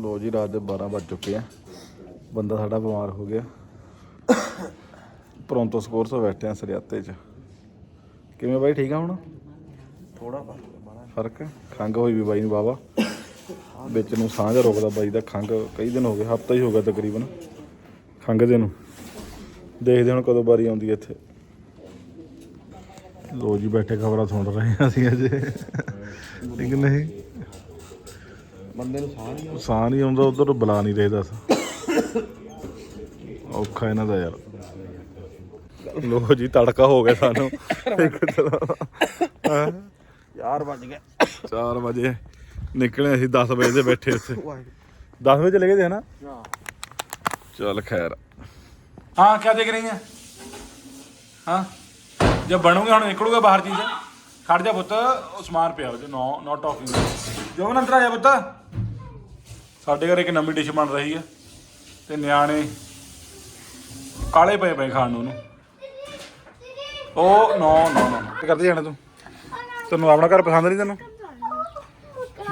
ਲੋ ਜੀ ਰਾਤ ਦੇ 12 ਵੱਜ ਚੁੱਕੇ ਆ। ਬੰਦਾ ਸਾਡਾ ਬਿਮਾਰ ਹੋ ਗਿਆ। ਪ੍ਰੋਂਤੋ ਸਕੋਰ ਤੋਂ ਬੈਠੇ ਆ ਸਰਿਆਤੇ 'ਚ। ਕਿਵੇਂ ਬਾਈ ਠੀਕ ਆ ਹੁਣ? ਥੋੜਾ ਫ਼ਰਕ? ਖੰਘ ਹੋਈ ਵੀ ਬਾਈ ਨੂੰ ਵਾਵਾ ਵਿੱਚ ਨੂੰ ਸਾਹ ਜਿਹਾ ਰੁਕਦਾ ਬਾਈ ਦਾ ਖੰਘ। ਕਈ ਦਿਨ ਹੋ ਗਏ ਹਫਤਾ ਹੀ ਹੋ ਗਿਆ ਤਕਰੀਬਨ ਖੰਘਦੇ ਨੂੰ। ਦੇਖਦੇ ਹੁਣ ਕਦੋਂ ਵਾਰੀ ਆਉਂਦੀ ਇੱਥੇ। ਲੋ ਜੀ ਬੈਠੇ ਖਬਰਾਂ ਸੁਣ ਰਹੇ ਹਾਂ ਅਸੀਂ ਅਜੇ। ਠੀਕ ਨਹੀਂ? ਬੰਦੇ ਸਾਹ ਨਹੀਂ ਆਉਂਦਾ। ਉਧਰ ਬੁਲਾ ਨਹੀਂ ਰਹੇ ਦੱਸ। ਔਖਾ ਇਹਨਾਂ ਦਾ ਯਾਰ। ਲੋ ਜੀ ਤੜਕਾ ਹੋ ਗਿਆ ਸਾਨੂੰ। ਇੱਕ ਤਰ੍ਹਾਂ 4 ਵਜ ਗਏ। 4 ਵਜੇ ਨਿਕਲੇ ਅਸੀਂ 10 ਵਜੇ ਦੇ ਬੈਠੇ ਉੱਥੇ। 10 ਵਜੇ ਚਲੇ ਗਏ ਹਨਾ? ਚਲ ਖੈਰ। ਹਾਂ ਕੀ ਦੇਖ ਰਹੀ ਹੈ? ਹਾਂ ਜੇ ਬਣੂਗੇ ਹੁਣ ਨਿਕਲੂਗਾ ਬਾਹਰ ਚੀਜ਼। ਖੜ ਜਾ ਪੁੱਤ ਉਹ ਸਮਾਨ ਪਿਆ ਉਹ ਨੋ ਨੋ ਟਾਕਿੰਗ ਜੋ ਅੰਦਰ ਜਾ ਪੁੱਤ। ਸਾਡੇ ਘਰ ਇੱਕ ਨਵੀਂ ਡਿਸ਼ ਬਣ ਰਹੀ ਹੈ ਤੇ ਨਿਆਣੇ ਕਾਲੇ ਪਏ ਪਏ ਖਾਣ ਨੂੰ ਉਹਨੂੰ। ਉਹ ਨੋ ਨੋ ਨੋ ਕੀ ਕਰਦੇ ਜਾਣਾ ਤੂੰ? ਤੈਨੂੰ ਆਪਣਾ ਘਰ ਪਸੰਦ ਨਹੀਂ ਤੈਨੂੰ?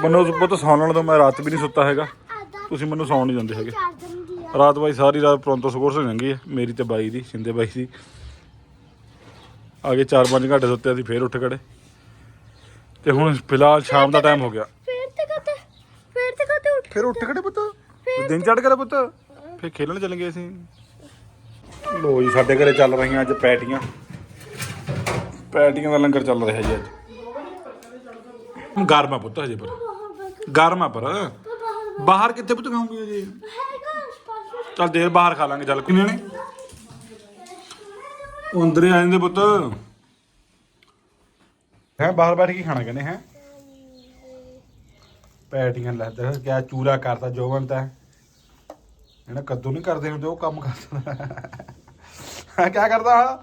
ਮੈਨੂੰ ਪੁੱਤ ਸੌਣ ਲੈਣ ਤੋਂ ਮੈਂ ਰਾਤ ਵੀ ਨਹੀਂ ਸੁੱਤਾ ਹੈਗਾ। ਤੁਸੀਂ ਮੈਨੂੰ ਸੌਣ ਨਹੀਂ ਦਿੰਦੇ ਹੈਗੇ। ਰਾਤ ਬਾਈ ਸਾਰੀ ਰਾਤ ਪ੍ਰੋਂਤੋ ਸਕੋਰਸ ਹੋ ਜਾਂਗੀ ਹੈ ਮੇਰੀ ਤੇ ਬਾਈ ਦੀ ਸਿੰਦੇ ਬਾਈ ਦੀ। ਆਗੇ 4-5 ਘੰਟੇ ਸੁੱਤੇ ਅਸੀਂ ਫੇਰ ਉੱਠ ਖੜੇ। ਤੇ ਹੁਣ ਫਿਲਹਾਲ ਸ਼ਾਮ ਦਾ ਟਾਈਮ ਹੋ ਗਿਆ। ਫੇਰ ਤੇ ਕਦੇ ਫੇਰ ਤੇ ਉੱਠ ਫੇਰ ਉੱਠ ਖੜੇ ਪੁੱਤ? ਦਿਨ ਚੜ ਗਿਆ ਪੁੱਤ? ਫੇਰ ਖੇਲਣ ਚੱਲ ਗਏ ਅਸੀਂ। ਲੋ ਜੀ ਸਾਡੇ ਘਰੇ ਚੱਲ ਰਹੀਆਂ ਅੱਜ ਪੈਟੀਆਂ। ਪੈਟੀਆਂ ਦਾ ਲੰਗਰ ਚੱਲ ਰਿਹਾ ਜੀ ਅੱਜ। ਗਰਮਾ ਪੁੱਤ ਹਜੇ ਪਰ। ਗਰਮਾ ਪਰ। ਬਾਹਰ ਕਿੱਥੇ ਪੁੱਤ ਖਾਉਂਗੇ ਜੀ ਚੱਲ ਦੇਰ ਬਾਹਰ ਖਾ ਲਾਂਗੇ ਚੱਲ। ਕਿੰਨੇ ਨੇ? ਉਹ ਅੰਦਰੇ ਆ ਜਾਂਦੇ ਪੁੱਤ। ਹੈ ਬਾਹਰ ਬੈਠ ਕੇ ਖਾਣਾ ਕਹਿੰਦੇ ਹੈ? ਪੈਟੀਆਂ ਲੈ ਦੇ ਕਿਆ ਚੂਰਾ ਕਰਤਾ ਜੋਵਨ ਤਾਂ ਇਹਨਾਂ ਕੱਦੂ ਨਹੀਂ ਕਰਦੇ ਹੁੰਦੇ ਉਹ ਕੰਮ ਕਰਦਾ। ਹਾਂ ਕਿਆ ਕਰਦਾ ਆ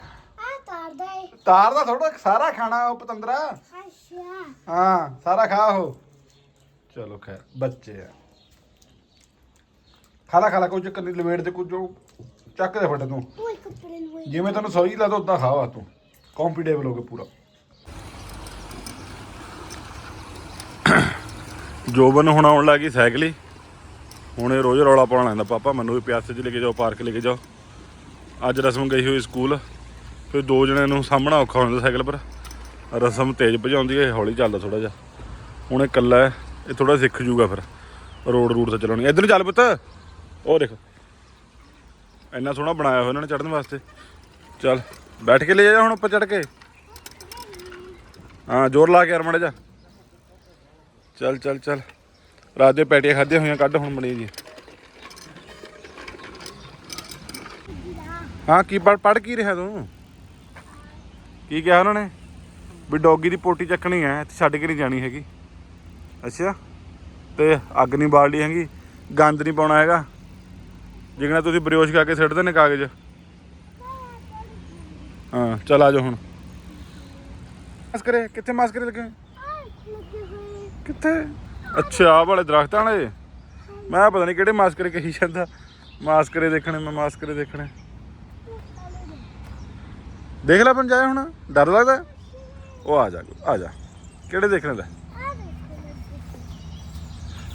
ਤਾਰਦਾ ਏ। ਤਾਰ ਦਾ ਥੋੜਾ ਸਾਰਾ ਖਾਣਾ ਉਹ ਪਤੰਦਰਾ? ਅੱਛਾ। ਹਾਂ ਸਾਰਾ ਖਾ ਉਹ। ਚਲੋ ਖੈਰ ਬੱਚੇ ਆ। ਖਾਲਾ ਖਾਲਾ ਕੋਈ ਚੱਕਰ ਨਹੀਂ ਲਵੇੜ ਤੇ ਕੁਝ ਉਹ ਚੱਕ ਦੇ ਫਟ ਤੂੰ। ਕੱਪੜੇ ਨੂੰ। ਜਿਵੇਂ ਤੈਨੂੰ ਸਹੀ ਲੱਗਦਾ ਉਦਾਂ ਖਾ ਵਾ ਤੂੰ। ਕੰਫਰਟੇਬਲ ਹੋ ਕੇ ਪੂਰਾ। ਜੋਬਨ ਹੁਣ ਆਉਣ ਲੱਗੀ ਸਾਈਕਲ ਹੀ। ਹੁਣ ਇਹ ਰੋਜ਼ ਰੌਲਾ ਪਾਉਣ ਲੈਂਦਾ। ਪਾਪਾ, ਮੈਨੂੰ ਵੀ ਪਿਆਸੇ 'ਚ ਲੈ ਕੇ ਜਾਓ, ਪਾਰਕ ਲੈ ਕੇ ਜਾਓ। ਅੱਜ ਰਸਮ ਗਈ ਹੋਈ ਸਕੂਲ। ਫਿਰ ਦੋ ਜਣਿਆਂ ਨੂੰ ਸਾਹਮਣਾ ਔਖਾ ਹੁੰਦਾ ਸਾਈਕਲ ਪਰ। ਰਸਮ ਤੇਜ਼ ਭਜਾਉਂਦੀ ਹੈ, ਹੌਲੀ ਚੱਲਦਾ ਥੋੜਾ ਜਿਹਾ। ਹੁਣ ਇਹ ਇਕੱਲਾ ਹੈ, ਇਹ ਥੋੜਾ ਸਿੱਖ ਜੂਗਾ ਫਿਰ। ਰੋਡ ਰੂਟ ਤੇ ਚਲਾਉਣੀ। ਇੱਧਰ ਚੱਲ ਪੁੱਤ। ਉਹ ਦੇਖ। ਇੰਨਾ ਸੋਹਣਾ ਬਣਾਇਆ ਹੋਇਆ ਇਹਨਾਂ ਨੇ ਚੜਨ ਵਾਸਤੇ। ਚੱਲ, ਬੈਠ ਕੇ ਲੈ ਜਾ ਹੁਣ ਉੱਪਰ ਚੜ ਕੇ। ਹਾਂ, ਜ਼ੋਰ ਲਾ ਕੇ ਯਾਰ ਮੜਾ ਜਾ ਚੱਲ ਚੱਲ ਚੱਲ। ਰਾਤ ਦੇ ਪੈਟੀਆਂ ਖਾਧੀਆਂ ਹੋਈਆਂ, ਕੱਢ ਹੁਣ ਬਣੀ ਜੀ। ਹਾਂ, ਕੀ ਪੜ ਪੜ ਕੀ ਰਿਹਾ ਤੂੰ? ਕੀ ਕਿਹਾ ਉਹਨਾਂ ਨੇ? ਵੀ ਡੌਗੀ ਦੀ ਪੋਟੀ ਚੱਕਣੀ ਹੈ, ਇੱਥੇ ਛੱਡ ਕੇ ਨਹੀਂ ਜਾਣੀ ਹੈਗੀ। ਅੱਛਾ? ਤੇ ਅੱਗ ਨਹੀਂ ਬਾਲਣੀ ਹੈਗੀ, ਗੰਦ ਨਹੀਂ ਪਾਉਣਾ ਹੈਗਾ। ਜਿਗਣਾ ਤੁਸੀਂ ਬਰਿਓਸ਼ ਕਰਕੇ ਸਿੱਟਦੇ ਨੇ ਕਾਗਜ਼। ਹਾਂ, ਚੱਲ ਆ ਜਾ ਹੁਣ। ਮਾਸਕਰੇ ਕਿੱਥੇ ਮਾਸਕਰੇ ਲੱਗੇ ਲੱਗੇ ਕਿੱਥੇ? ਅੱਛਾ, ਆਹ ਵਾਲੇ ਦਰਖਤਾਂ ਵਾਲੇ? ਮੈਂ ਪਤਾ ਨਹੀਂ ਕਿਹੜੇ ਮਾਸਕਰੇ ਕਹੀ ਜਾਂਦਾ। ਮਾਸਕਰੇ ਦੇਖਣੇ, ਮੈਂ ਮਾਸਕਰੇ ਦੇਖਣੇ। ਦੇਖ ਲੈ ਪਣ ਜਾਏ ਹੁਣ, ਡਰ ਲੱਗਦਾ? ਉਹ ਆ ਜਾ ਆ ਜਾ। ਕਿਹੜੇ ਦੇਖਣੇ ਦਾ?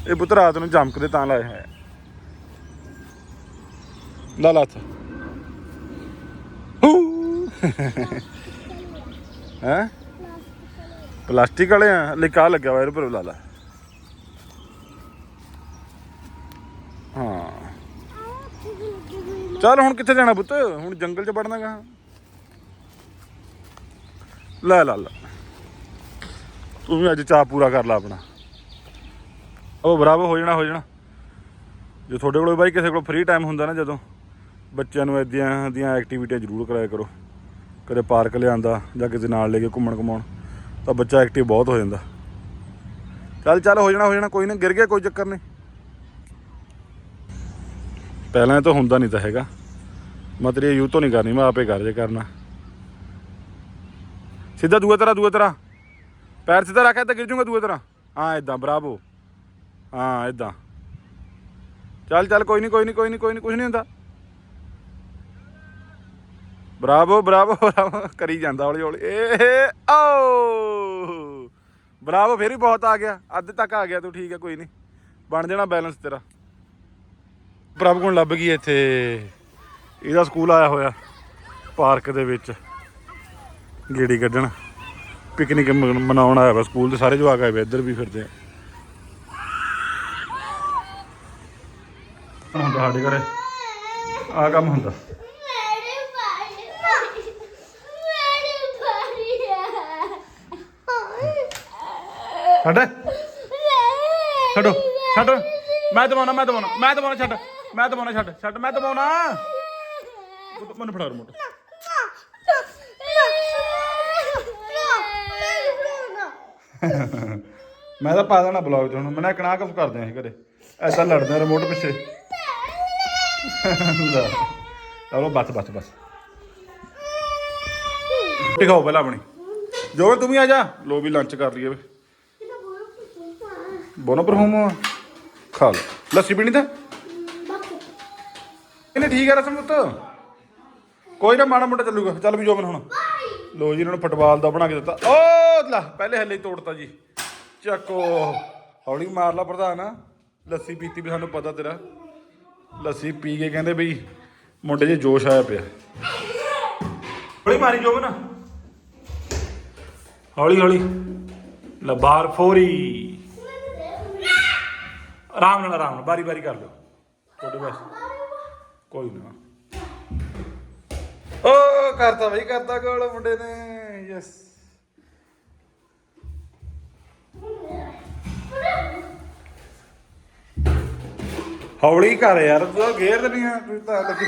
ਇਹ ਪੁੱਤ ਰਾਤ ਨੂੰ ਜਮਕਦੇ ਤਾਂ ਲਾਏ ਹੋਏ ਲਾ ਲਾ ਤਾ ਹੈ? ਪਲਾਸਟਿਕ ਵਾਲੇ ਆ ਲੈ ਕਾ ਲੱਗਿਆ ਹੋਇਆ ਇਹਦੇ ਪਰ ਲਾ ਲਾ। ਹਾਂ। ਚੱਲ ਹੁਣ ਕਿੱਥੇ ਜਾਣਾ ਪੁੱਤ? ਹੁਣ ਜੰਗਲ 'ਚ ਵੜਨਾ ਗਾ। ਲੈ, ਲਾ ਲਾ। ਤੂੰ ਵੀ ਅੱਜ ਚਾਹ ਪੂਰਾ ਕਰ ਲਾ ਆਪਣਾ। ਉਹ ਬਰਾਬਰ ਹੋ ਜਾਣਾ ਹੋ ਜਾਣਾ। ਜੇ ਤੁਹਾਡੇ ਕੋਲ ਬਾਈ ਕਿਸੇ ਕੋਲ ਫ੍ਰੀ ਟਾਈਮ ਹੁੰਦਾ ਨਾ ਜਦੋਂ, ਬੱਚਿਆਂ ਨੂੰ ਇਦਾਂ ਦੀਆਂ ਐਕਟੀਵਿਟੀਆਂ ਜ਼ਰੂਰ ਕਰਾਇਆ ਕਰੋ। ਕਦੇ ਪਾਰਕ ਲਿਆਂਦਾ ਜਾਂ ਕਿਸੇ ਨਾਲ ਲੈ ਕੇ ਘੁੰਮਣ ਘੁਮਾਉਣ ਤਾਂ ਬੱਚਾ ਐਕਟਿਵ ਬਹੁਤ ਹੋ ਜਾਂਦਾ। ਚੱਲ ਚੱਲ, ਹੋ ਜਾਣਾ ਹੋ ਜਾਣਾ, ਕੋਈ ਨਾ, ਗਿਰ ਗਿਆ, ਕੋਈ ਚੱਕਰ ਨਹੀਂ। ਪਹਿਲਾਂ ਇਹ ਤਾਂ ਹੁੰਦਾ ਨਹੀਂ ਤਾਂ ਹੈਗਾ। ਮੈਂ ਤੇਰੀ ਯੂ ਤੋਂ ਨਹੀਂ ਕਰਨੀ, ਮੈਂ ਆਪੇ ਕਰ ਜੇ ਕਰਨਾ। ਸਿੱਧਾ ਦੂਆ ਤਰ੍ਹਾਂ ਦੂਆ ਤਰ੍ਹਾਂ ਪੈਰ ਸਿੱਧਾ ਰੱਖਿਆ ਤਾਂ ਗਿਰ ਜੂਗਾ ਦੂਆ ਤਰ੍ਹਾਂ ਹਾਂ, ਇਦਾਂ ਬਰਾਵੋ ਹਾਂ, ਇਦਾਂ। ਚੱਲ ਚੱਲ, ਕੋਈ ਨਹੀਂ ਕੋਈ ਨਹੀਂ ਕੋਈ ਨਹੀਂ ਕੋਈ ਨਹੀਂ ਕੁਝ ਨਹੀਂ ਹੁੰਦਾ। ਬਰਾਵੋ ਬਰਾਵੋ ਬਰਾਵੋ ਕਰੀ ਜਾਂਦਾ ਹੌਲੀ ਹੌਲੀ ਏ ਓ! ਬਰਾਵੋ ਫੇਰ ਵੀ ਬਹੁਤ ਆ ਗਿਆ। ਅੱਧ ਤੱਕ ਆ ਗਿਆ ਤੂੰ, ਠੀਕ ਹੈ ਕੋਈ ਨਹੀਂ। ਬਣ ਜਾਣਾ ਬੈਲੈਂਸ ਤੇਰਾ। ਪ੍ਰਭ ਕੋਲ ਲੱਭ ਗਈ ਇੱਥੇ। ਇਹਦਾ ਸਕੂਲ ਆਇਆ ਹੋਇਆ, ਪਾਰਕ ਦੇ ਵਿੱਚ। ਗੇੜੀ ਕੱਢਣ। ਪਿਕਨਿਕ ਮਨਾਉਣ ਆਇਆ ਵਾ ਸਕੂਲ ਦੇ ਸਾਰੇ ਜਵਾਕ ਆਏ ਵੇ, ਇੱਧਰ ਵੀ ਫਿਰਦੇ ਆ। ਹੁੰਦਾ ਸਾਡੇ ਘਰੇ ਆ ਕੰਮ ਹੁੰਦਾ ਮੇਰੇ ਬਾਰੇ ਮੇਰੇ ਛੱਡ। ਛੱਡੋ, ਛੱਡ। ਮੈਂ ਦਵਾਉਣਾ ਮੈਂ ਦਵਾਉਣਾ ਮੈਂ ਦਵਾਉਣਾ ਛੱਡ। ਮੈਂ ਦਵਾਉਣਾ ਛੱਡ। ਛੱਡ, ਮੈਂ ਦਵਾਉਣਾ ਮੈਨੂੰ ਫੜਾ ਰਿਮੋਟ। ਮੈਂ ਤਾਂ ਪਾ ਦੇਣਾ ਬਲੌਗ ਚ ਹੁਣ। ਮੈਂ ਨਾ ਕਣਾ ਕੁਝ ਕਰਦੇ ਆਂ ਇਹ ਘਰੇ। ਐਦਾਂ ਲੜਦੇ ਰਿਮੋਟ ਪਿੱਛੇ। ਚਲੋ, ਬਸ ਬਸ ਬਸ। ਟਿਕਾਓ ਪਹਿਲਾਂ ਆਪਣੀ। ਜੋ ਤੂੰ ਵੀ ਆ ਜਾ। ਲੋ ਵੀ ਲੰਚ ਕਰ ਲਈਏ ਵੇ। ਬੋਨੋ ਪਰਫੂਮ ਖਾ ਲੈ ਲੱਸੀ ਪੀਣੀ ਤਾਂ? ਇਹਨੇ ਠੀਕ ਹੈ ਰਸਮ ਪੁੱਤ। ਕੋਈ ਨਾ ਮਾੜਾ ਮੋਟਾ ਚੱਲੂਗਾ। ਚੱਲ ਵੀ ਜੋਬਨ ਹੁਣ। ਲੋ ਜੀ ਇਹਨਾਂ ਨੂੰ ਫੁੱਟਬਾਲ ਦਾ ਬਣਾ ਕੇ ਦਿੱਤਾ। ਓ ਲੈ ਪਹਿਲੇ ਹੱਲੇ ਹੀ ਤੋੜਤਾ ਜੀ। ਚੱਕੋ। ਹੌਲੀ ਮਾਰ ਲਾ ਪ੍ਰਧਾਨ। ਲੱਸੀ ਪੀਤੀ ਵੀ ਸਾਨੂੰ ਪਤਾ ਤੇਰਾ। ਲੱਸੀ ਪੀ ਕੇ ਕਹਿੰਦੇ ਬਈ ਮੁੰਡੇ 'ਚ ਜੋਸ਼ ਆਇਆ ਪਿਆ। ਹੌਲੀ ਮਾਰੀ ਜੋਬਨ ਹੌਲੀ ਹੌਲੀ। ਲੈ ਬਾਹਰ ਫੋਰੀ। ਆਰਾਮ ਨਾਲ ਆਰਾਮ ਨਾਲ ਬਾਰੀ ਬਾਰੀ ਕਰ ਲਓ। ਤੁਹਾਡੇ ਬਸ। ਕੋਈ ਨਾ। ਓ ਕਰਤਾ ਬਈ ਕਰਤਾ ਗੋਲ ਮੁੰਡੇ ਨੇ। ਯੈਸ ਹੌਲੀ ਕਰ ਯਾਰ ਤੂੰ ਗੇਰ ਨਹੀਂ ਆ ਤੂੰ ਤਾਂ ਲੱਗੀ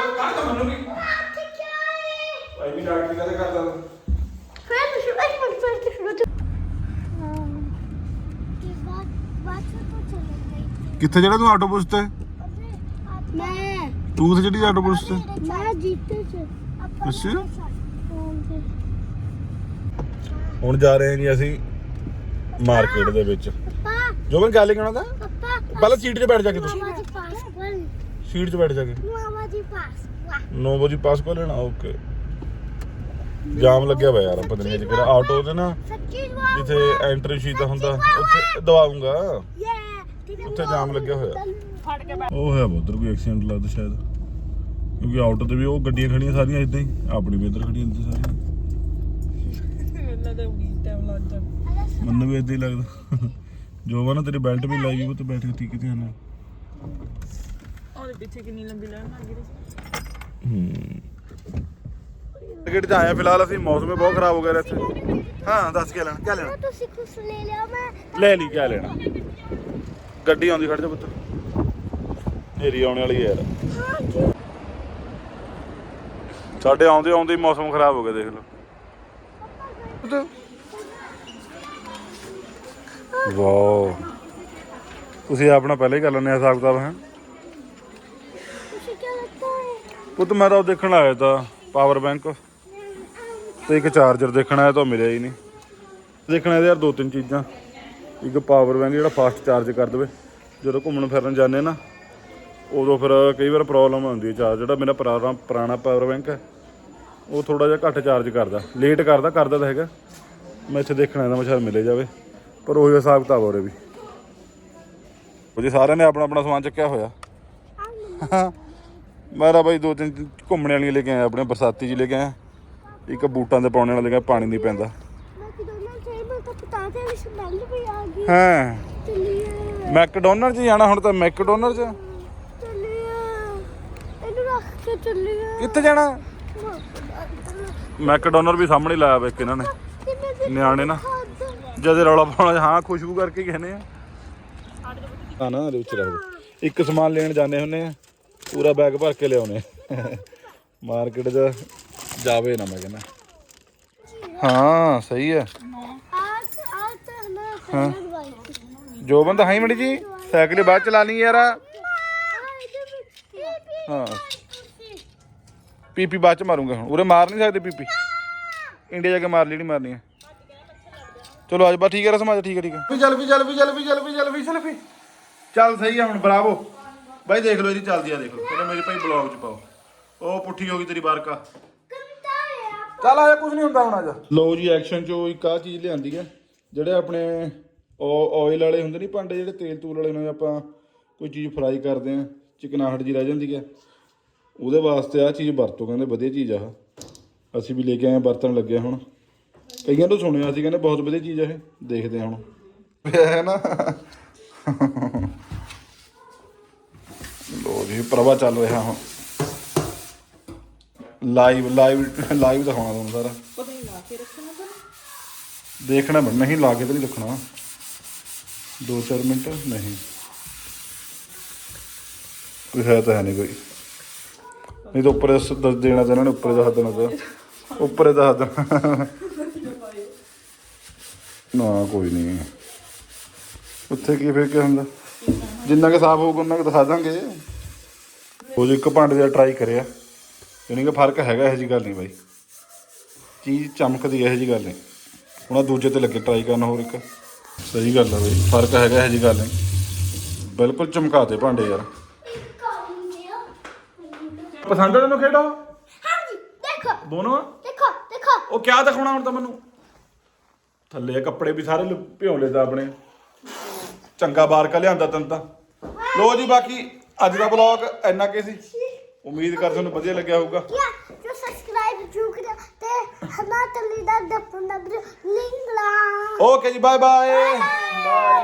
ਓਏ ਕਾਹ ਤਾਂ ਮੈਨੂੰ ਨਹੀਂ ਭਾਈ ਵੀ ਡਾਕਟਰ ਕਦੇ ਕਰਦਾ। ਕਿੱਥੇ ਜਿਹੜਾ ਤੂੰ ਆਟੋਬੂਸ ਤੇ? ਮੈਂ ਤੂੰ ਤੇ ਜਿਹੜੀ ਆਟੋਬੂਸ ਤੇ? ਮੈਂ ਜੀਤੇ ਚ। ਅੱਛਾ। ਹੁਣ ਜਾ ਰਹੇ ਹਾਂ ਜੀ ਅਸੀਂ ਮਾਰਕੀਟ ਦੇ ਵਿੱਚ। ਪਪਾ। ਜੋ ਮੈਂ ਗੱਲ ਕਹਿਣਾ ਤਾਂ। ਪਹਿਲਾਂ ਸੀਟ 'ਤੇ ਬੈਠ ਜਾ ਕੇ ਤੂੰ ਮਾਮਾ ਜੀ ਪਾਸ ਕੋਲ ਸੀਟ 'ਤੇ ਬੈਠ ਜਾ ਕੇ। ਮਾਮਾ ਜੀ ਪਾਸ ਵਾਹ 9 ਵਜੇ ਪਾਸ ਕਰ ਲੈਣਾ ਓਕੇ ਜਾਮ ਲੱਗਿਆ ਹੋਇਆ ਯਾਰ ਪਤਾ ਨਹੀਂ ਕਿਹੜਾ ਆਟੋ ਤੇ ਨਾ ਜਿੱਥੇ ਐਂਟਰੀ ਸ਼ੀਟ ਹੁੰਦਾ ਉੱਥੇ ਦਵਾਉਂਗਾ। ਉੱਥੇ ਜਾਮ ਲੱਗਿਆ ਹੋਇਆ। ਉਹ ਹੋਇਆ ਵਾ ਉੱਧਰ ਕੋਈ ਐਕਸੀਡੈਂਟ ਲੱਗਦਾ ਸ਼ਾਇਦ। ਕਿਉਂਕਿ ਆਟੋ ਤੇ ਵੀ ਉਹ ਗੱਡੀਆਂ ਖੜੀਆਂ ਸਾਰੀਆਂ ਇਦਾਂ ਹੀ। ਆਪਣੀ ਵੀ ਇੱਧਰ ਖੜੀਆਂ ਇੱਧਰ ਸਾਰੀਆਂ। ਮੈਨੂੰ ਵੀ ਇਦਾਂ ਹੀ ਲੱਗਦਾ। ਜੋ ਵਾ ਨਾ ਤੇਰੀ ਬੈਲਟ ਵੀ ਲਾਈ ਵੀ ਉਹ ਤੇ ਬੈਠ ਕੇ ਠੀਕ ਧਿਆਨ ਨਾਲ ਉਹਦੇ ਪਿੱਛੇ ਕਿੰਨੀ ਲੰਬੀ ਲਾਈਨ ਲੱਗ ਗਈ ਟਿਕਟ ਤੇ ਆਇਆ ਫਿਲਹਾਲ ਅਸੀਂ ਮੌਸਮ ਹੀ ਬਹੁਤ ਖਰਾਬ ਹੋ ਗਿਆ ਇੱਥੇ। ਹਾਂ ਦੱਸ ਕੇ ਲੈਣਾ ਕਿਆ ਲੈਣਾ? ਤੁਸੀਂ ਕੁਛ ਲੈ ਲਿਆ ਮੈਂ ਲੈ ਲਈ ਕਿਆ ਲੈਣਾ? ਗੱਡੀ ਆਉਂਦੀ, ਖੜ ਜਾ ਪੁੱਤ। ਨੇਰੀ ਆਉਣ ਵਾਲੀ ਹੈ ਯਾਰ। ਸਾਡੇ ਆਉਂਦੇ ਆਉਂਦੇ ਮੌਸਮ ਖਰਾਬ ਹੋ ਗਿਆ, ਦੇਖ ਲਓ। ਵਾਓ। ਤੁਸੀਂ ਆਪਣਾ ਪਹਿਲਾਂ ਹੀ ਕਰ ਲੈਣੇ ਹਿਸਾਬ ਕਿਤਾਬ, ਹੈ? ਪੁੱਤ, ਮੈਂ ਤਾਂ ਦੇਖਣ ਆਇਆ ਤਾਂ ਪਾਵਰ ਬੈਂਕ ਤੇ ਇੱਕ ਚਾਰਜਰ ਦੇਖਣ ਆਇਆ ਤਾਂ ਉਹ ਮਿਲਿਆ ਹੀ ਨਹੀਂ। ਦੇਖਣਾ ਇਹਦੇ ਯਾਰ ਦੋ ਤਿੰਨ ਚੀਜ਼ਾਂ। ਇੱਕ ਪਾਵਰ ਬੈਂਕ ਜਿਹੜਾ ਫਾਸਟ ਚਾਰਜ ਕਰ ਦੇਵੇ। ਜਦੋਂ ਘੁੰਮਣ ਫਿਰਨ ਜਾਂਦੇ ਨਾ, ਉਦੋਂ ਫਿਰ ਕਈ ਵਾਰ ਪ੍ਰੋਬਲਮ ਆਉਂਦੀ ਹੈ ਚਾਰਜ ਜਿਹੜਾ ਮੇਰਾ ਪੁਰਾਣਾ ਪੁਰਾਣਾ ਪਾਵਰ ਬੈਂਕ ਹੈ ਉਹ ਥੋੜਾ ਜਿਹਾ ਘੱਟ ਚਾਰਜ ਕਰਦਾ। ਲੇਟ ਕਰਦਾ ਕਰਦਾ ਤਾਂ ਹੈਗਾ। ਮੈਂ ਇੱਥੇ ਦੇਖਣਾ ਇਹਦਾ ਮੈਂ ਮਿਲੇ ਜਾਵੇ, ਪਰ ਉਹੀ ਹਿਸਾਬ ਕਿਤਾਬ ਹੋ ਵੀ। ਉਹ ਜੀ ਸਾਰਿਆਂ ਨੇ ਆਪਣਾ ਆਪਣਾ ਸਮਾਨ ਚੱਕਿਆ ਹੋਇਆ। ਮੇਰਾ ਬਾਈ ਦੋ ਤਿੰਨ ਘੁੰਮਣ ਵਾਲੀਆਂ ਲੈ ਕੇ ਆਇਆ, ਆਪਣੇ ਬਰਸਾਤੀ ਜੀ ਲੈ ਕੇ ਆਇਆ। ਇੱਕ ਬੂਟਾਂ ਦੇ ਪਾਉਣੇ ਵਾਲੇ ਲੈ ਕੇ ਪਾਣੀ ਨਹੀਂ ਪੈਂਦਾ। ਤਾਂ ਸਮੈਲ ਵੀ ਆ ਗਈ। ਹਾਂ। ਚੱਲੀਏ। ਮੈਕਡੋਨਲਡ 'ਚ ਜਾਣਾ ਹੁਣ ਤਾਂ ਮੈਕਡੋਨਲਡ 'ਚ ਚੱਲੀਏ। ਇਹਨੂੰ ਰੱਖ ਕੇ ਚੱਲੀਏ। ਕਿੱਥੇ ਜਾਣਾ? ਮੈਕਡੋਨਲਡ ਵੀ ਸਾਹਮਣੇ ਲਾਇਆ ਵਾ ਇਹਨਾਂ ਨੇ। ਨਿਆਣੇ ਨਾ। ਜਦੇ ਰੌਲਾ ਪਾਉਣਾ ਹਾਂ ਖੁਸ਼ਬੂ ਕਰਕੇ ਕਹਿੰਦੇ ਆ। ਹਾਂ ਨਾ ਇਹਦੇ ਵਿੱਚ ਰੱਖ ਦੇ ਇੱਕ ਸਮਾਨ ਲੈਣ ਜਾਂਦੇ ਹੁੰਨੇ ਆ ਪੂਰਾ ਬੈਗ ਭਰ ਕੇ ਲਿਆਉਨੇ ਮਾਰਕੀਟ 'ਚ ਜਾਵੇ ਨਾ ਮੈਂ ਕਹਿੰਦਾ। ਹਾਂ ਸਹੀ ਹੈ। ਜੋ ਬੰਦਾ ਹਾਈ ਮੜੀ ਜੀ? ਸਾਈਕਲ ਬਾਅਦ ਚਲਾ ਲਈ ਯਾਰ। ਹਾਂ। ਪੀਪੀ ਬਾਅਦ ਚ ਮਾਰੂੰਗਾ ਹੁਣ। ਉਰੇ ਮਾਰ ਨਹੀਂ ਸਕਦੇ ਪੀਪੀ। ਇੰਡੀਆ ਜਾ ਕੇ ਮਾਰ ਲਈ ਨਹੀਂ ਮਾਰਨੀ ਹੈ ਚਲੋ ਅੱਜ ਬਾ ਠੀਕ ਹੈ ਰਸਮ ਅੱਜ ਠੀਕ ਹੈ ਠੀਕ ਹੈ ਵੀ ਚੱਲ ਵੀ ਚੱਲ ਵੀ ਚੱਲ ਵੀ ਚੱਲ ਵੀ ਚੱਲ ਵੀ ਚੱਲ ਵੀ। ਚੱਲ ਸਹੀ ਆ ਹੁਣ ਬਰਾਵੋ। ਬਾਈ ਦੇਖ ਲਓ ਇਹਦੀ ਚੱਲਦੀ ਆ ਦੇਖ ਲਓ। ਪਹਿਲਾਂ ਮੇਰੀ ਭਾਈ ਬਲੌਗ ਚ ਪਾਓ। ਉਹ ਪੁੱਠੀ ਹੋ ਗਈ ਤੇਰੀ ਬਾਰਕਾ। ਚੱਲ ਆਇਆ ਕੁਝ ਨਹੀਂ ਹੁੰਦਾ ਹੁਣ ਅੱਜ। ਲਓ ਜੀ ਐਕਸ਼ਨ ਚੋਂ ਇੱਕ ਆ ਚੀਜ਼ ਲਿਆਂਦੀ ਹੈ ਜਿਹੜੇ ਆਪਣੇ ਆਇਲ ਵਾਲੇ ਹੁੰਦੇ ਨਹੀਂ ਭਾਂਡੇ ਜਿਹੜੇ ਤੇਲ ਤੂਲ ਵਾਲੇ ਨੇ ਆਪਾਂ ਕੋਈ ਚੀਜ਼ ਫਰਾਈ ਕਰਦੇ ਆ ਚਿਕਨਾਹਟ ਜੀ ਰਹਿ ਜਾਂਦੀ ਹੈ। ਉਹਦੇ ਵਾਸਤੇ ਆ ਚੀਜ਼ ਵਰਤੋ ਕਹਿੰਦੇ ਵਧੀਆ ਚੀਜ਼ ਆ। ਅਸੀਂ ਵੀ ਲੈ ਕੇ ਆਏ ਹਾਂ, ਵਰਤਣ ਲੱਗੇ ਹੁਣ। ਕਈਆਂ ਤੋਂ ਸੁਣਿਆ ਸੀ ਕਹਿੰਦੇ ਬਹੁਤ ਵਧੀਆ ਚੀਜ਼ ਆ ਇਹ ਦੇਖਦੇ ਹਾਂ ਹੁਣ। ਹੈ ਨਾ? ਲੋ ਜੀ ਪ੍ਰਭਾ ਚੱਲ ਰਿਹਾ ਹੁਣ। ਲਾਈਵ ਲਾਈਵ ਲਾਈਵ ਦਿਖਾਉਣਾ ਤੁਹਾਨੂੰ ਸਾਰਾ। ਪਤਾ ਨਹੀਂ ਲਾ ਕੇ ਰੱਖਣਾ ਪਰ ਦੇਖਣਾ ਬਣ, ਨਹੀਂ ਲਾ ਕੇ ਤਾਂ ਨਹੀਂ ਰੱਖਣਾ 2-4 ਮਿੰਟ, ਨਹੀਂ। ਕੋਈ ਹੈ ਤਾਂ ਹੈ ਨਹੀਂ ਕੋਈ। ਨਹੀਂ ਤਾਂ ਉੱਪਰ ਦੱਸ ਦੇਣਾ ਤਾਂ ਇਹਨਾਂ ਨੇ ਉੱਪਰ ਦੱਸ ਦੇਣਾ ਤਾਂ। ਉੱਪਰ ਦੱਸ ਦੇਣਾ ਨਾ। ਕੋਈ ਨਹੀਂ। ਉੱਥੇ ਕੀ ਫਿਰ ਕੀ ਹੁੰਦਾ? ਜਿੰਨਾ ਕਿ ਸਾਫ਼ ਹੋਊਗਾ, ਉਹਨਾਂ ਕੁ ਦਿਖਾ ਦਾਂਗੇ। ਉਹ ਜੀ ਇੱਕ ਭਾਂਡੇ ਦਾ ਟਰਾਈ ਕਰਿਆ। ਯਾਨੀ ਕਿ ਫ਼ਰਕ ਹੈਗਾ ਇਹੋ ਜੀ ਗੱਲ ਨਹੀਂ ਬਾਈ। ਚੀਜ਼ ਚਮਕਦੀ ਹੈ, ਇਹੋ ਜੀ ਗੱਲ ਨਹੀਂ। ਹੁਣ ਆਹ ਦੂਜੇ ਤੇ ਲੱਗੇ ਟਰਾਈ ਕਰਨ ਹੋਰ ਇੱਕ। ਸਹੀ ਗੱਲ ਆ ਬਈ ਫ਼ਰਕ ਹੈਗਾ ਇਹ ਜੀ ਗੱਲ ਨਹੀਂ। ਬਿਲਕੁਲ ਚਮਕਾਤੇ ਭਾਂਡੇ ਯਾਰ। ਪਸੰਦ ਆ ਤੈਨੂੰ ਖੇਡੋ ਹਾਂਜੀ ਦੇਖੋ। ਦੋਨੋਂ? ਦੇਖੋ ਦੇਖੋ। ਉਹ ਕਿਆ ਦਿਖਾਉਣਾ ਹੁਣ ਤਾਂ ਮੈਨੂੰ? ਥੱਲੇ ਕੱਪੜੇ ਵੀ ਸਾਰੇ ਲ- ਭਿਉਂ ਲਏ ਤਾਂ ਆਪਣੇ। ਚੰਗਾ ਬਾਰਕਾ ਲਿਆਂਦਾ ਤੈਨੂੰ ਤਾਂ। ਲੋ ਜੀ ਬਾਕੀ ਅੱਜ ਦਾ ਵਲੌਗ ਇੰਨਾ ਕੀ ਸੀ। ਉਮੀਦ ਕਰ ਤੁਹਾਨੂੰ ਵਧੀਆ ਲੱਗਿਆ ਹੋਊਗਾ। Renata, linda, linda, Link bye bye. bye. bye.